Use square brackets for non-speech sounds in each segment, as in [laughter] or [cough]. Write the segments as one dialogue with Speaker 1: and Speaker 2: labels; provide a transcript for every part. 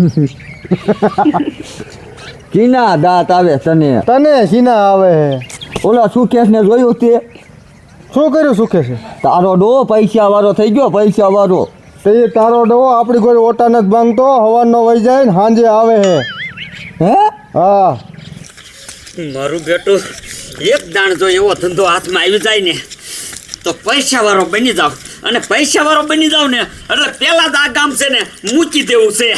Speaker 1: [laughs] કીના દાંત આવે તને?
Speaker 2: તને સીના આવે
Speaker 1: ઓલા સુકેશ ને જોયું તે?
Speaker 2: શું કર્યું સુખે છે
Speaker 1: તારો ડો પૈસા વાળો થઈ ગયો પૈસા વાળો
Speaker 2: તે તારો ડો આપણી કોઈ ઓટા નથી ભાંગતો હવાનો વહી જાય ને સાંજે આવે હે.
Speaker 1: હે?
Speaker 2: હા.
Speaker 3: મારું બેટું એક દાણ જો એવો ધંધો હાથમાં આવી જાય ને તો પૈસા વાળો બની જાવ. અને પૈસા વાળો બની જાવ ને એટલે પેલા જ આ ગામ છે ને મૂકી દેવું છે.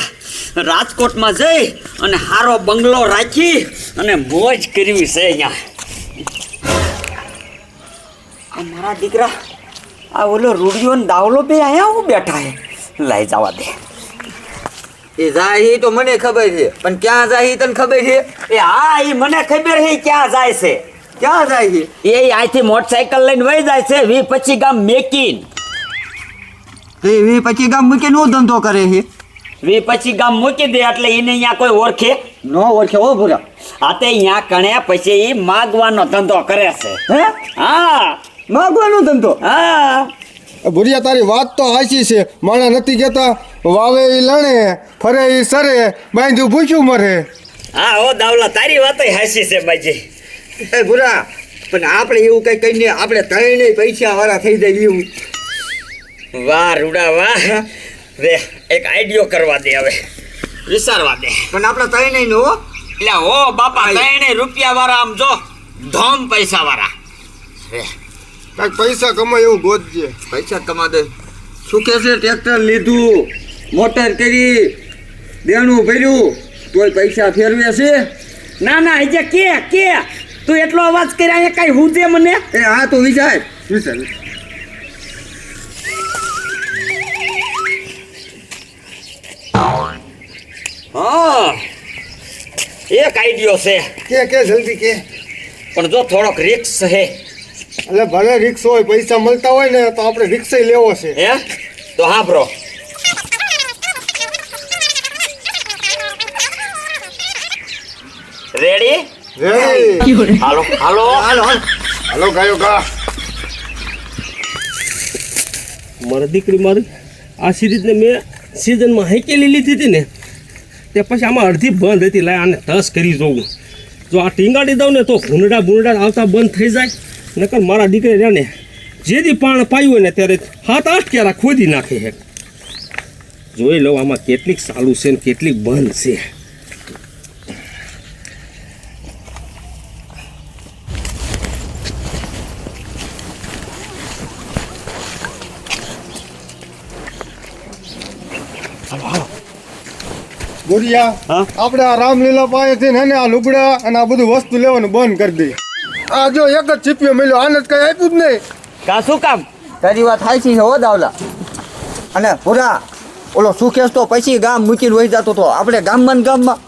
Speaker 3: રાજકોટમાં જઈ અને હારો બંગલો રાખી અને મોજ કરવી છે અહીંયા. આ મારા દીકરા આ ઓલો રૂડિયો ને દાવલો બે અહીંયા હું બેઠા હે? લઈ જવા દે.
Speaker 1: એ જાય તો મને ખબર છે પણ ક્યાં જાય તને ખબર છે?
Speaker 3: એ હા એ મને ખબર છે ક્યાં જાય છે.
Speaker 1: ક્યાં જાય છે?
Speaker 3: એ અહીંથી મોટરસાયકલ લઈને વહી જાય છે વી પછી ગામ મેકીન.
Speaker 1: એ વી પછી ગામ મૂકીને હું ધંધો કરે છે?
Speaker 3: વી પછી ગામ મૂકી દે એટલે એને અહીંયા કોઈ ઓળખે?
Speaker 1: નો ઓળખે હો ભૂરા.
Speaker 3: આ તે અહીંયા કણે પછી એ માગવાનો ધંધો કરે છે.
Speaker 1: હે?
Speaker 3: હા.
Speaker 1: માગવાનો ધંધો?
Speaker 3: હા.
Speaker 2: ભુરિયા તારી વાત તો હાચી છે. માણા નથી કહેતા વાવે એ લણે ફરે એ સરે બાંધ્યું ભૂખ્યું મરે.
Speaker 3: હા ઓ દાવલા તારી વાત હાસી છે બાજી.
Speaker 1: એ ભૂરા પણ આપણે એવું કઈ કહીને આપણે ત્રણેય પૈસા વાળા થઈ જાય એવું
Speaker 3: વાહ રૂડા વાહ. રે એક આઈડિયો કરવા દે હવે. વિચારવા દે.
Speaker 1: પણ આપણે ત્રણેય નો હો.
Speaker 3: એટલે ઓ બાપા ત્રણે રૂપિયા વાળા આમ જો ધોમ પૈસા વાળા
Speaker 2: કાંઈક પૈસા કમાય એવું ગોતજે
Speaker 1: પૈસા કમા દે. શું કે છે ટ્રેક્ટર લીધું મોટર કરી દેણું ભર્યું તોય પૈસા ફેરવે છે?
Speaker 3: ના ના હજે કે કે તું એટલો અવાજ કર્યા અહીંયા કઈ હુજે મને?
Speaker 1: એ હા તો વિચાર
Speaker 2: વિચાર.
Speaker 3: હા. એક આઈડિયો છે.
Speaker 2: કે કે જલ્દી કે.
Speaker 3: પણ જો થોડોક રિક્સ છે.
Speaker 2: એટલે ભલે રિક્ષ હોય પૈસા મળતા હોય ને તો આપણે રિક્સ લેવો છે.
Speaker 3: હે? તો હા બ્રો રેડી
Speaker 2: રેડી
Speaker 3: હાલો હાલો.
Speaker 1: હાલો હાલો.
Speaker 2: હાલો ગાયો ગા.
Speaker 4: મારા દીકરી મારી આ સિરીઝને મેં સિઝનમાં હેકેલી લીધી હતી ને, તે પછી આમાં અડધી બંધ હતી, લાય આને તસ કરી જોવું. જો આ ટીંગાડી દઉં ને તો ભૂંડા ભૂંડા આવતા બંધ થઈ જાય, નકર મારા દીકરી રહ્યા જેથી પાણ પાયું હોય ને ત્યારે હાથ આઠ ક્યારા ખોદી નાખે હે જોઈ લઉં આમાં કેટલીક ચાલુ છે ને કેટલીક બંધ છે.
Speaker 2: બોરિયા
Speaker 3: હા?
Speaker 2: આપણે આ રામલીલા પાસેથી ને આ લુગડા અને આ બધું વસ્તુ લેવાનું બંધ કરી દઈએ આ જો એક જ ચીપિયો મળ્યો આને જ કઈ આપ્યું જ નહીં.
Speaker 3: કા શું કામ?
Speaker 1: તારી વાત થાય છે હો દાવલા. અને પૂરા ઓલો સુખેસ તો પછી ગામ મૂકીને વહી જતો તો આપણે ગામમાં ને ગામમાં.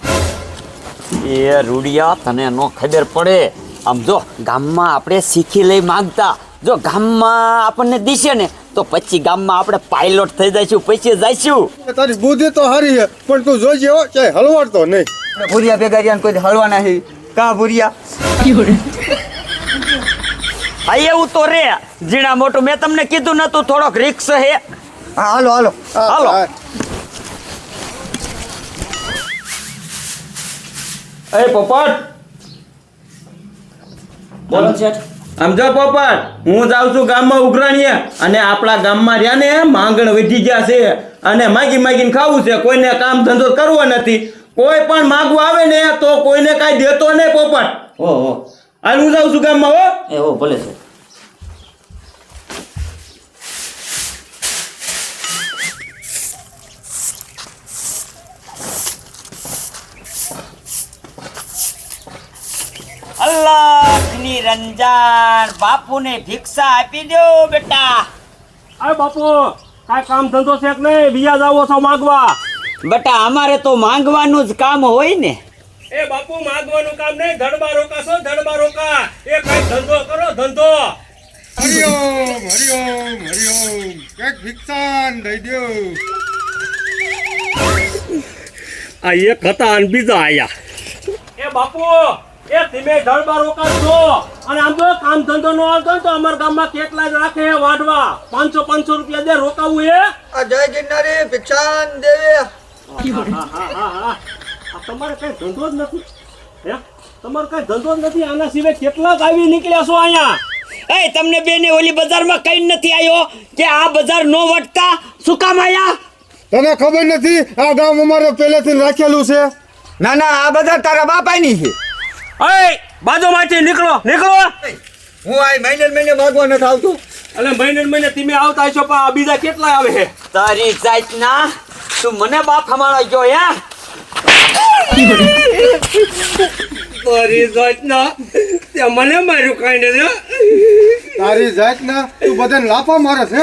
Speaker 3: એ રૂડિયા તને નો ખબર પડે. આમ જો ગામમાં આપણે શીખી લઈ માંગતા. જો ગામમાં આપણને દિશે ને તો પછી ગામમાં આપણે પાયલોટ થઈ જઈશું પછી જઈશું.
Speaker 2: તારી બુદ્ધિ તો હારી છે પણ તું જોજે હો કે હલવાડતો નહીં.
Speaker 1: ભૂરિયા ભેગા રહ્યા કોઈ હલવા નહીં. કા ભૂરિયા?
Speaker 3: હા એવું તો રે. જીણા મોટું મેં તમને કીધું નતું થોડોક રિક્સ હે
Speaker 1: હા હાલો હાલો.
Speaker 3: હાલો.
Speaker 5: એ પોપટ.
Speaker 3: બોલો શેઠ.
Speaker 5: આમ જો પોપટ? હું જાઉં છું ગામમાં ઉઘરાણીએ. અને આપણા ગામમાં રહ્યા ને માંગણ વધી ગયા છે. અને માગી માગીને ખાવું છે. કોઈને કામ ધંધો કરવો નથી. કોઈ પણ માગવા આવે ને તો કોઈને કાંઈ દેતો નહીં પોપટ.
Speaker 3: ઓહો
Speaker 5: હાલ હું જાઉં છું ગામમાં હો.
Speaker 3: એ હો ભલે છે. અલ્લાહ! નિરંજન બાપુને ભિક્ષા આપી દો બેટા.
Speaker 4: અરે બાપુ કાંઈ કામ ધંધો છે કે નહીં? બીજા જાવો છો માંગવા.
Speaker 3: બેટા અમારે તો માંગવાનું જ કામ હોય ને.
Speaker 4: એ બાપુ માંગવાનું કામ નહીં. ધડબા રોકાશો ધડબા રોકા. એ કઈ ધંધો કરો ધંધો.
Speaker 2: હરિઓમ હરિઓમ હરિઓમ. કંઈક ભિક્ષાન દઈ દો.
Speaker 4: આ એક હતા અને બીજા આયા. એ બાપુ એ ધીમે ધડબા રોકા છો અને આમ તો કામ ધંધો નો આવતો તો અમારા ગામમાં કેટલા જ રાખે હે વાઢવા પાંચસો પાંચસો રૂપિયા દે રોકાવું એ
Speaker 1: આ જય ગિરનારી ભિક્ષાન દેવે
Speaker 4: હા હા હા હા આ તમારે કઈ ધંધો જ નથી. હે? તમારે કઈ ધંધો જ નથી. આના સિવાય કેટલાક આવી નીકળ્યા છો અહીંયા.
Speaker 3: એ તમને બેને ઓલી બજારમાં કઈ નથી આવ્યો કે આ બજાર નો વટતા? શું કામ આયા?
Speaker 2: તને ખબર નથી આ ગામ અમારે પહેલેથી રાખેલું છે?
Speaker 1: ના ના આ બજાર તારા બાપાની છે.
Speaker 4: એ બાજુમાંથી નીકળો નીકળો.
Speaker 1: હું આ મહિને મહિને માગવા નથી આવતો.
Speaker 4: એટલે મહિને મહિને તમે આવતા છો પણ આ બીજા કેટલા આવે છે?
Speaker 3: તારી જાતના? તું મને બાપ હમાણો ગયો હે?
Speaker 4: તારી જાતના? તે મને માર્યું કાંઈ ને
Speaker 2: તારી જાતના? તું બધાને લાફા મારે છે?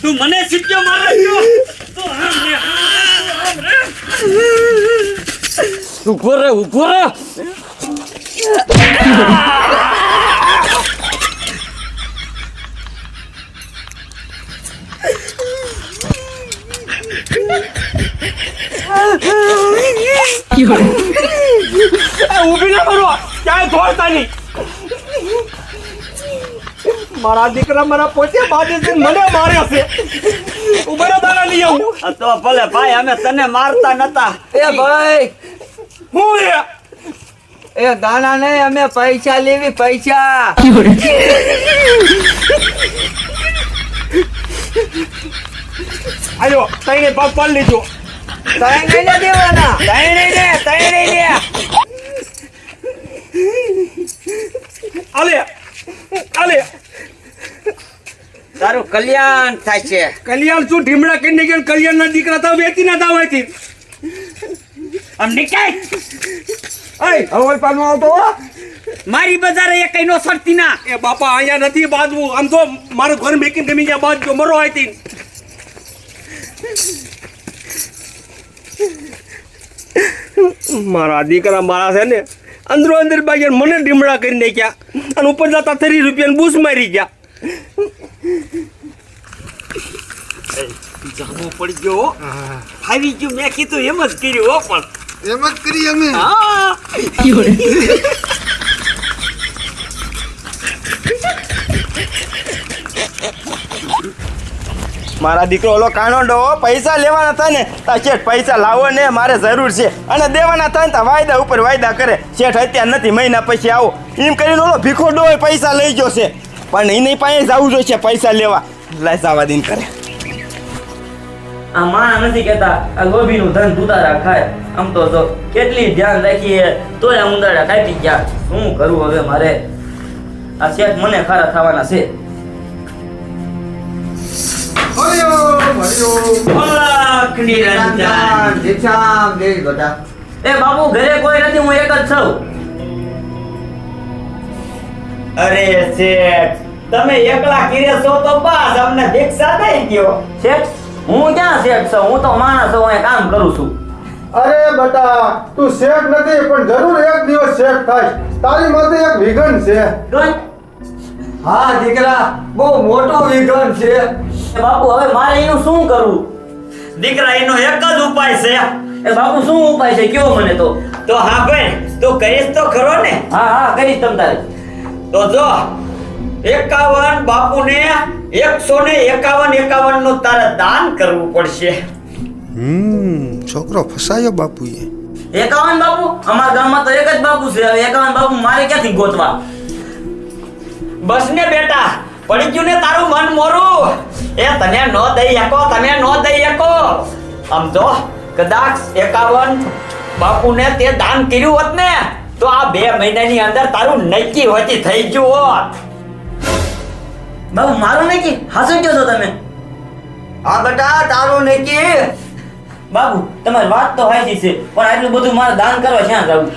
Speaker 3: તું મને સિક્યો મારે ગયો તું આમ રે, આમ રે, આમ ઊભો રે રે
Speaker 4: ઊભી ના કરો. ક્યાંય દોડતા નહીં મારા દીકરા મારા પોતે બાજે છે મને માર્યો છે. ઉભરો દાડા લઈ આવું.
Speaker 3: તો ભલે ભાઈ અમે તને મારતા નતા.
Speaker 1: એ ભાઈ
Speaker 4: હું એ?
Speaker 1: દાણા નહીં અમે પૈસા લેવી પૈસા.
Speaker 4: આયો તઈને પાડી લીધો.
Speaker 1: તારે નહીં લે દેવાના. તારે નહીં લે તારે નહીં લે
Speaker 4: આલે આલે.
Speaker 3: તારું કલ્યાણ થાય છે.
Speaker 4: કલ્યાણ શું? ઢીમડા કરીને ગયા કલ્યાણ ના દીકરા તો વેચી ના દાવાથી
Speaker 3: આમ
Speaker 1: ક્યાંય? આવતો
Speaker 3: મારી બજારે એ કઈ નો સરતી ના.
Speaker 4: એ બાપા અહીંયા નથી બાજવું આમ તો મારું ઘર મેકીને તમે ત્યાં બાજજો મરો આયતી મારા દીકરા મારા છે ને અંદરો અંદર બાગી મને ડીમડા કરી નાખ્યા અને ઉપર જતા ત્રીસ રૂપિયા બૂસ મારી ગયા.
Speaker 3: જામો પડી ગયો હો. આવી ગયું મેં કીધું એમ જ કર્યું હો પણ
Speaker 2: એમ જ કરી અમે.
Speaker 5: મારા દીકરો, ઓલો કાનો ડો પૈસા લેવાના થાય ને, તા શેઠ પૈસા લાવો ને, મારે જરૂર છે. અને દેવાના થાય ને, તા વાયદા ઉપર વાયદા કરે. શેઠ અત્યારે નથી, મહિના પછી આવો. એમ કરીને ઓલો ભીખો ડો પૈસા લઈ ગયો છે. પણ એની પાસે જવું જોઈશે પૈસા લેવા. લાય જવા દીન કરે
Speaker 6: આ માણા નથી કહેતા આ લોભીનું ધન દુધારા ખાય. આમ તો જો કેટલી ધ્યાન રાખીએ તોય આ ઉંદરડા કાપી ગયા. શું કરવું હવે મારે? આ શેઠ મને ખારા થવાના છે. એ બાપુ ઘરે કોઈ નથી હું એક જ છું.
Speaker 3: અરે શેઠ તમે એકલા કીરે છો તો બસ અમને ભિક્ષા દઈ ગયો.
Speaker 6: શેઠ હું ક્યાં શેઠ છું? હું તો માણસ છું હું કામ કરું છું.
Speaker 2: અરે બટા તું શેઠ નથી પણ જરૂર એક દિવસ શેઠ થાય તારી માથે એક વિઘન છે.
Speaker 1: હા દીકરા બહુ મોટો વિઘન છે.
Speaker 6: બાપુ હવે મારે એનું શું કરવું
Speaker 3: દીકરા એનો એક જ ઉપાય છે.
Speaker 6: એ બાપુ શું ઉપાય છે? કયો મને તો?
Speaker 3: તો હા ભાઈ તું કહીશ તો ખરો ને?
Speaker 6: હા હા કરીશ તમ તારે.
Speaker 3: તો જો એકાવન બાપુને એકસો ને એકાવન એકાવનનું તારે દાન કરવું પડશે.
Speaker 2: હમ છોકરો ફસાયો બાપુએ.
Speaker 6: એકાવન બાપુ? અમારા ગામમાં તો એક જ બાપુ છે. હવે એકાવન બાપુ મારે ક્યાંથી ગોતવા?
Speaker 3: બસ ને બેટા પડી ગયું ને તારું મન મોરું. એ તને ન દઈ શકો તને ન દઈ શકો. આમ તો કદાચ એકાવન બાપુને તે દાન કર્યું હોત ને તો આ બે મહિનાની અંદર તારું નક્કી હોતી થઈ ગયું હોત.
Speaker 6: બાપુ મારું નહીં કે હાસુ કહો છો તમે?
Speaker 1: હા બેટા તારું નક્કી
Speaker 6: બાપુ તમારી વાત તો હાચી છે પણ આટલું બધું મારે દાન કરવા ક્યાં જવું?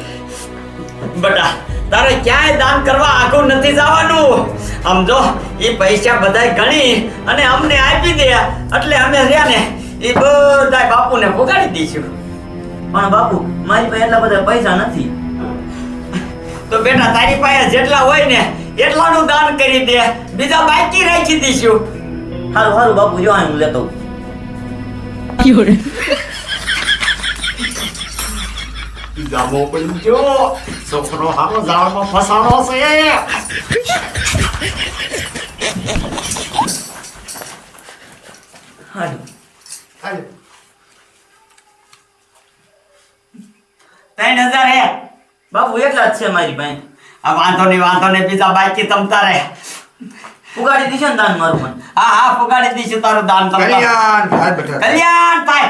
Speaker 3: બેટા તારે ક્યાંય દાન કરવા આગળ નથી જવાનું. આમ જો એ પૈસા બધાય ગણી અને અમને આપી દે. એટલે અમે રહ્યા ને એ બધા બાપુને ભોગાડી દઈશું.
Speaker 6: પણ બાપુ મારી પાસે એટલા બધા પૈસા નથી.
Speaker 3: તો બેટા તારી પાસે જેટલા હોય ને એટલાનું દાન કરી દે. બીજા બાકી રાખી દઈશું.
Speaker 6: હારું હારું બાપુ જો હું લેતો
Speaker 3: જામો પડી ગયો છોકરો હારો ફસાણો છે.
Speaker 6: હાલો.
Speaker 3: ત્રણ હજાર હે.
Speaker 6: બાપુ એટલા જ છે મારી પાસે.
Speaker 3: આ વાંધો નહીં વાંધો નહીં બીજા બાકી તમતા તારે.
Speaker 6: ફુગાડી ને દાન મારું મને.
Speaker 3: હા હા ફુગાડી દીશું તારું દાન તમ
Speaker 1: કલ્યાણ થાય બધા
Speaker 3: કલ્યાણ થાય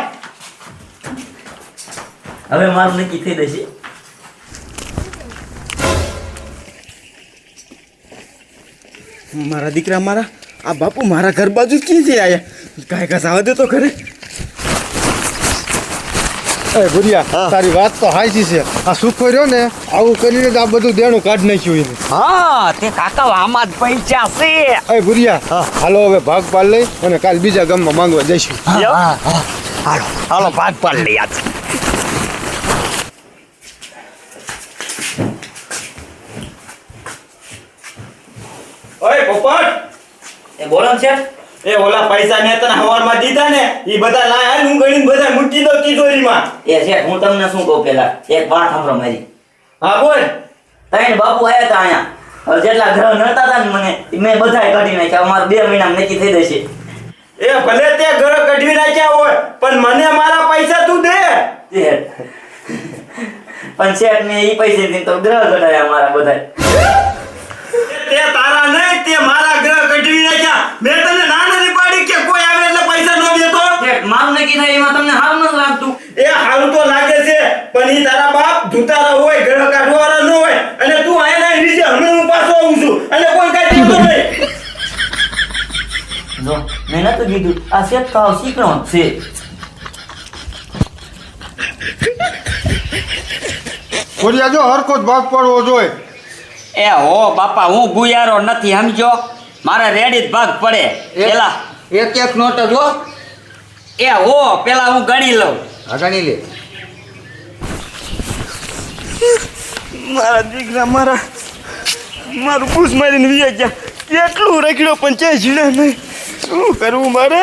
Speaker 6: હવે મારું નક્કી થઈ જશે.
Speaker 5: મારા દીકરા મારા આ બાપુ મારા ઘર બાજુ ક્યાંથી આવ્યા કાંઈ કાંઈ આવે તો ખરે
Speaker 2: એ ભુરિયા તારી વાત તો હાઈસી છે. આ સુખ રહ્યો ને આવું કરીને જ આ બધું દેણું કાઢ નાખ્યું એને.
Speaker 3: હા તે કાકા આમાં જ પૈસા છે.
Speaker 2: એ ભુરિયા હાલો હવે ભાગ પાડ લઈ અને કાલ બીજા ગામમાં માંગવા જઈશું.
Speaker 3: હાલો હાલો ભાગ પાડ લઈ આજ.
Speaker 5: ઓય પોપટ.
Speaker 6: એ બોલો ને શેઠ.
Speaker 5: એ ઓલા પૈસા મેં તને હવારમાં દીધા ને એ બધા લાયા હું ગણીને બધા મૂકી દઉં તિજોરીમાં.
Speaker 6: એ શેઠ હું તમને શું કહું પેલા એક વાત સાંભળો મારી.
Speaker 5: હા બોલ.
Speaker 6: ત્રણ બાપુ આયા હતા અહીંયા. જેટલા ઘર નડતા હતા ને મને મેં બધાય કાઢી નાખ્યા. અમારે બે મહિનામાં નક્કી થઈ જશે.
Speaker 5: એ ભલે તે ઘર કઢવી નાખ્યા હોય પણ મને મારા પૈસા તું દે.
Speaker 6: પણ શેઠ ને ઈ પૈસે તો ગ્રહ ઘટાડ્યા મારા બધા
Speaker 5: તે તારા નહીં તે મારા ગ્રહ કઢવી નાખ્યા મેં તને
Speaker 6: શેઠ મારું નક્કી થાય એમાં તમને સારું નથી લાગતું.
Speaker 5: એ હારું તો લાગે છે પણ ઈ તારા બાપ ધૂતારા હોય ગ્રહ કાઢવાળા ન હોય અને તું આના નીચે હમે હું પાછો આવું છું અને કોઈ કાંઈ દેતો નહીં.
Speaker 6: જો મેં નતું કીધું આ શેત કાવ શીખણો છે.
Speaker 2: કોરિયા જો હરકો જ ભાગ પડવો જોઈએ.
Speaker 3: એ હો બાપા હું ગુયારો નથી સમજો? મારે રેડી જ ભાગ પડે. પેલા.
Speaker 1: એક એક નોટ જો
Speaker 3: એ હો પેલા હું ગણી લઉં.
Speaker 1: હા ગણી લે.
Speaker 5: મારા દીકરા મારા મારું પૂછ મારીને વીએ ગયા. કેટલું રખડ્યો પણ ચે જીડે નહીં. શું કરવું મારે?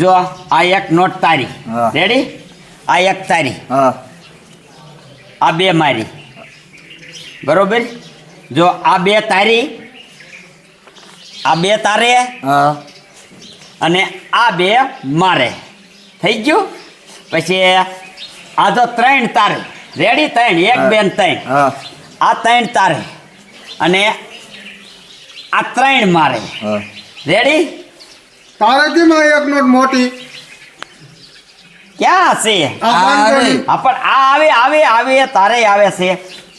Speaker 3: જો આ એક નોટ તારી.
Speaker 1: હા.
Speaker 3: રેડી આ એક તારી.
Speaker 1: હા.
Speaker 3: આ બે મારી. બરોબર? જો આ બે તારી આ બે તારે
Speaker 1: હા.
Speaker 3: અને આ બે મારે. થઈ ગયું? પછી આ તો ત્રણ તારે. રેડી ત્રણ? એક
Speaker 1: બેન
Speaker 3: બે ત્રણ.
Speaker 1: હા.
Speaker 3: આ ત્રણ તારે. અને આ ત્રણ મારે. રેડી
Speaker 2: તારે માં એક નોટ મોટી.
Speaker 3: ક્યાં છે?
Speaker 2: આ
Speaker 3: પણ આ આવે આવે આવે તારે આવે છે.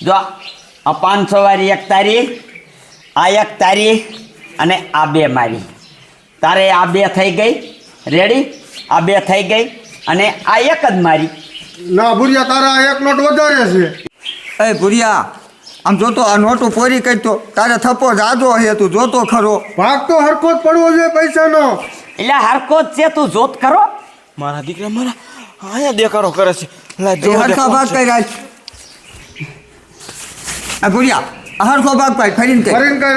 Speaker 3: જો આ પાંચસો વાળી એક તારી આ એક તારી અને આ બે મારી. તારે આ બે થઈ ગઈ. રેડી આ બે થઈ ગઈ. અને આ એક જ મારી.
Speaker 2: ના ભૂરિયા તારા એક નોટ વધારે છે.
Speaker 1: એ ભૂરિયા આમ જોતો આ નોટો પોરી કરતો તારે થપ્પો જાજો હે તું જોતો ખરો.
Speaker 2: ભાગ તો હરખો જ પડવો છે પૈસાનો.
Speaker 3: એટલે હરકો જ છે તું જોત કરો
Speaker 5: મારા દીકરા મારા આયા દેખાડો કરે છે.
Speaker 1: હરખા ભાગ
Speaker 5: કઈ
Speaker 1: રાખ આ ભુરિયા આ હરખો ભાગ પાડ ફરીને કર
Speaker 2: ફરીને કર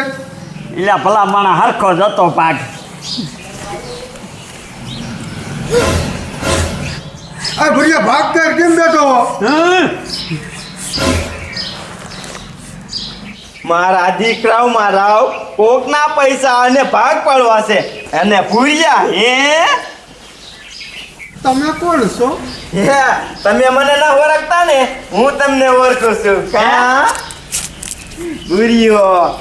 Speaker 3: એટલે ભલા માણા હરખો જતો પાક.
Speaker 2: આ ભુરિયા ભાગ કર કેમ બેઠો?
Speaker 5: મારા દીકરાઓ મારા કોકના પૈસા અને ભાગ પાડવા છે. અને ભૂલ્યા હે?
Speaker 2: તમે કોણ છો?
Speaker 5: હે તમે મને ના ઓળખતા ને? હું તમને ઓળખું છું. કા? ભૂરિયો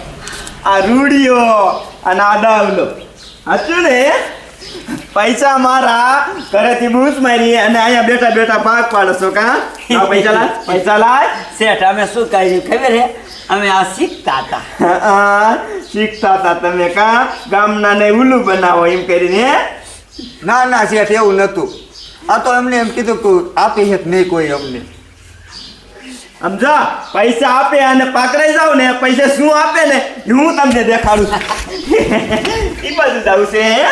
Speaker 5: આ રૂડિયો અને આ ડાવલો હાચું ને પૈસા મારા ઘરેથી બૂસ મારી અને અહીંયા બેઠા બેઠા ભાગ પાડો છો કા? આ પૈસા લાય. [laughs] પૈસા લાય.
Speaker 3: શેઠ અમે શું કર્યું ખબર હે? અમે આ શીખતા હતા.
Speaker 5: શીખતા હતા તમે કા? ગામના ને ઉલ્લુ બનાવો એમ કરીને. હે?
Speaker 1: ના ના શેઠ એવું નહોતું. આ તો એમને એમ કીધું કે આપી છે નહીં કોઈ અમને.
Speaker 5: સમજા? પૈસા આપે અને પાકડાઈ જાવ ને. પૈસા શું આપે ને? હું તમને દેખાડું [laughs] છું એ બાજુ જાવ છે હે?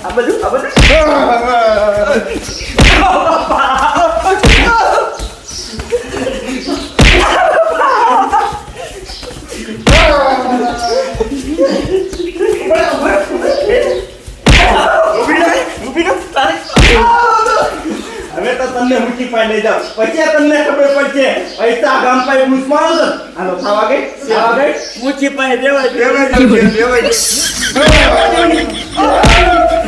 Speaker 5: આ બધું આ બધું ઊભી રહો, ઊભી રહો, તારે. હવે તો તમને મૂકી પાઈ લઈ જાઓ પછી તમને ખબર પડશે પૈસા ગામ પાઈ ઘૂસ મારો તો હાલો ખાવા ગઈ ખાવા ગઈ
Speaker 3: મૂકી પાઈ દેવા દેવા
Speaker 1: દેવાય દેવા દેવાય દે.
Speaker 5: હવે ખાવા ગઈ.